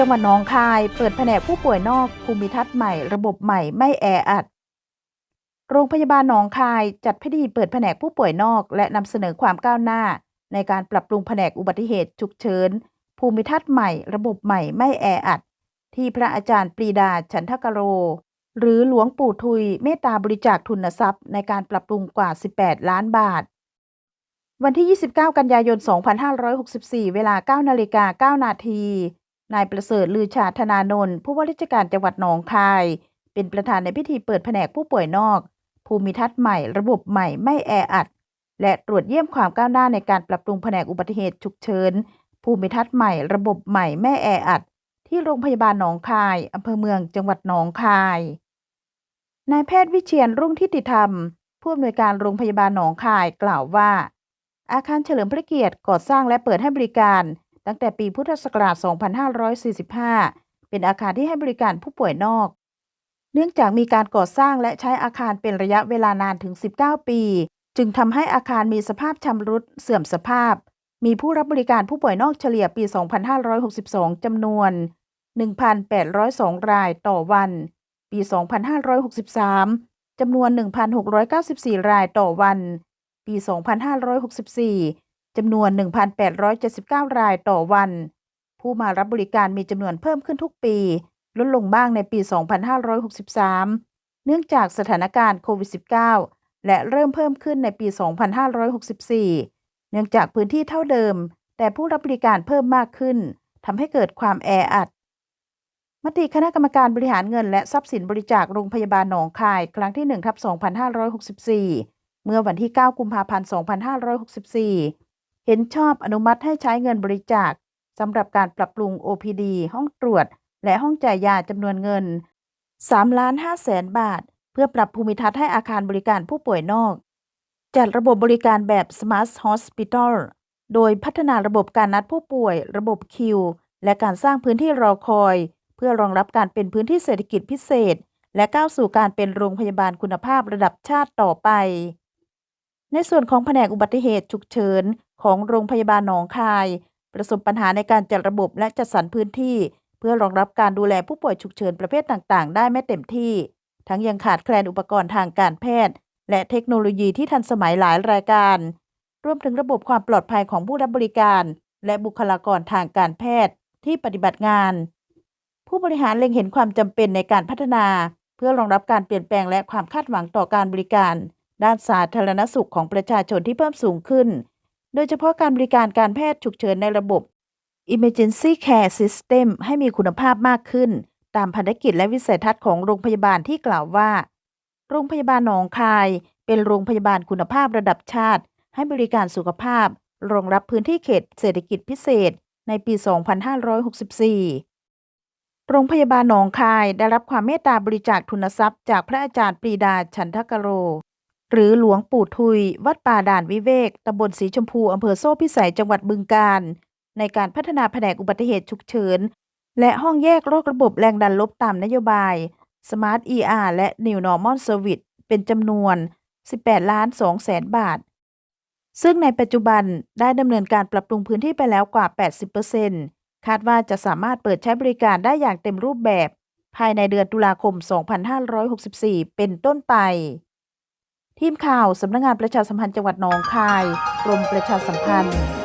จังหวัดหนองคาย เปิดแผนกผู้ป่วยนอกภูมิทัศน์ใหม่ ระบบใหม่ไม่แออัด โรงพยาบาลหนองคายจัดพิธีเปิดแผนกผู้ป่วยนอก และนำเสนอความก้าวหน้า ในการปรับปรุงแผนกอุบัติเหตุฉุกเฉินภูมิทัศน์ใหม่ ระบบใหม่ไม่แออัด ที่พระอาจารย์ปรีดาฉันทกโร หรือหลวงปู่ทุยเมตตาบริจาคทุนทรัพย์ ในการปรับปรุงกว่า 18 ล้านบาทวันที่ 29 กันยายน 2564 เวลา 9 นาฬิกา 9 นาที นายประเสริฐลือชาธนานนท์ผู้ว่าราชการจังหวัดหนองคาย เป็นประธานในพิธีเปิดแผนกผู้ป่วยนอก ภูมิทัศน์ใหม่ ระบบใหม่ไม่แออัด และตรวจเยี่ยมความก้าวหน้าในการปรับปรุงแผนกอุบัติเหตุฉุกเฉินภูมิทัศน์ใหม่ ระบบใหม่ไม่แออัด ที่โรงพยาบาลหนองคายอำเภอเมืองจังหวัดหนองคายนายแพทย์วิเชียนรุ่งทิติธรรม ผู้อำนวยการโรงพยาบาลหนองคายกล่าวว่า อาคารเฉลิมพระเกียรติก่อสร้างและเปิดให้บริการ ตั้งแต่ปีพุทธศักราช 2545 เป็นอาคารที่ให้บริการผู้ป่วยนอก เนื่องจากมีการก่อสร้างและใช้อาคารเป็นระยะเวลานานถึง 19 ปี จึงทำให้อาคารมีสภาพชำรุดเสื่อมสภาพ มีผู้รับบริการผู้ป่วยนอกเฉลี่ยปี 2562 จำนวน 1,802 รายต่อวัน ปี 2563 จำนวน 1,694 รายต่อวัน ปี 2564 จำนวน 1,879 รายต่อวัน ผู้มารับบริการมีจำนวนเพิ่มขึ้นทุกปี ลดลงบ้างในปี 2563 เนื่องจากสถานการณ์โควิด -19 และเริ่มเพิ่มขึ้นในปี 2564 เนื่องจากพื้นที่เท่าเดิม แต่ผู้รับบริการเพิ่มมากขึ้นทำให้เกิดความแออัด มติคณะกรรมการบริหารเงินและทรัพย์สินบริจาคโรงพยาบาลหนองคายครั้งที่1ทับ2564 เมื่อวันที่ 9 กุมภาพันธ์ 2564 เห็นชอบอนุมัติให้ใช้เงินบริจาคสำหรับการปรับปรุง OPD ห้องตรวจ และห้องจ่ายยาจำนวนเงิน3ล้าน5แสนบาท เพื่อปรับภูมิทัศน์ให้อาคารบริการผู้ป่วยนอก จัดระบบบริการแบบ Smart Hospital โดยพัฒนาระบบการนัดผู้ป่วย ระบบคิว และการสร้างพื้นที่รอคอย เพื่อรองรับการเป็นพื้นที่เศรษฐกิจพิเศษ และก้าวสู่การเป็นโรงพยาบาลคุณภาพระดับชาติต่อไป ในส่วนของแผนกอุบัติเหตุฉุกเฉิน ของโรงพยาบาลหนองคาย ประสบปัญหาในการจัดระบบและจัดสรรพื้นที่ เพื่อรองรับการดูแลผู้ป่วยฉุกเฉินประเภทต่างๆ ได้ไม่เต็มที่ ทั้งยังขาดแคลนอุปกรณ์ทางการแพทย์ และเทคโนโลยีที่ทันสมัยหลายรายการ รวมถึงระบบความปลอดภัยของผู้รับบริการ และบุคลากรทางการแพทย์ที่ปฏิบัติงาน ผู้บริหารเล็งเห็นความจำเป็นในการพัฒนา เพื่อรองรับการเปลี่ยนแปลงและความคาดหวังต่อการบริการ ด้านสาธารณสุขของประชาชนที่เพิ่มสูงขึ้น โดยเฉพาะการบริการการแพทย์ฉุกเฉินในระบบ Emergency Care System ให้มีคุณภาพมากขึ้น ตามภารกิจและวิสัยทัศน์ของโรงพยาบาลที่กล่าวว่า โรงพยาบาลหนองคาย เป็นโรงพยาบาลคุณภาพระดับชาติ ให้บริการสุขภาพ รองรับพื้นที่เขตเศรษฐกิจพิเศษ ในปี 2564 โรงพยาบาลหนองคายได้รับความเมตตาบริจาคทุนทรัพย์ จากพระอาจารย์ปรีดา ฉันทกโร หรือหลวงปู่ทุย วัดป่าด่านวิเวกตำบลสีชมพูอำเภอโซ่พิสัยจังหวัดบึงกาฬในการพัฒนาแผนกอุบัติเหตุฉุกเฉิน และห้องแยกโรคระบบแรงดันลบตามนโยบาย Smart ER และ New Normal Service เป็นจำนวน 18 ล้าน2แสนบาท ซึ่งในปัจจุบันได้ดำเนินการปรับปรุงพื้นที่ไปแล้วกว่า 80%คาดว่าจะสามารถเปิดใช้บริการได้อย่างเต็มรูปแบบ ภายในเดือนตุลาคม 2564 เป็นต้นไป ทีมข่าวสำนักงงานประชาสัมพันธ์จังหวัดหนองคาย กรมประชาสัมพันธ์